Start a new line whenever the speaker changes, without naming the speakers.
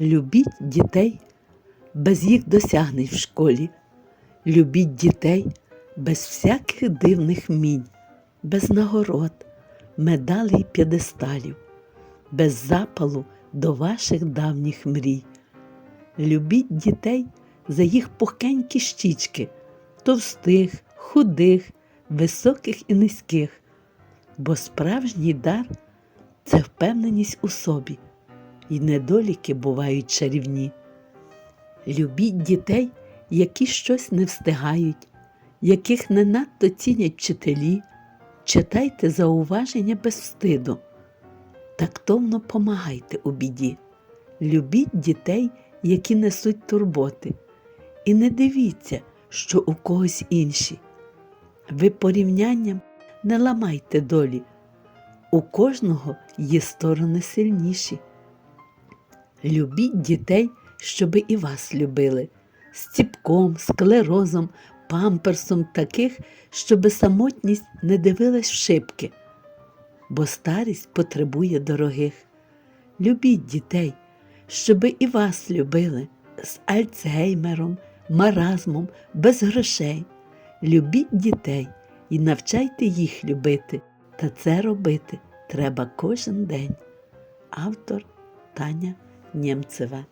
Любіть дітей без їх досягнень в школі. Любіть дітей без всяких дивних мінь, без нагород, медалей й п'єдесталів, без запалу до ваших давніх мрій. Любіть дітей за їх пухенькі щічки, товстих, худих, високих і низьких, бо справжній дар це впевненість у собі, і недоліки бувають чарівні. Любіть дітей, які щось не встигають, яких не надто цінять вчителі, читайте зауваження без встиду, тактовно помагайте у біді. Любіть дітей, які несуть турботи, і не дивіться, що у когось інші. Ви порівнянням не ламайте долі, у кожного є сторони сильніші. Любіть дітей, щоби і вас любили, з ціпком, склерозом, памперсом таких, щоби самотність не дивилась в шибки, бо старість потребує дорогих. Любіть дітей, щоби і вас любили з альцгеймером, маразмом, без грошей. Любіть дітей і навчайте їх любити, та це робити треба кожен день. Автор Таня Niemcywa.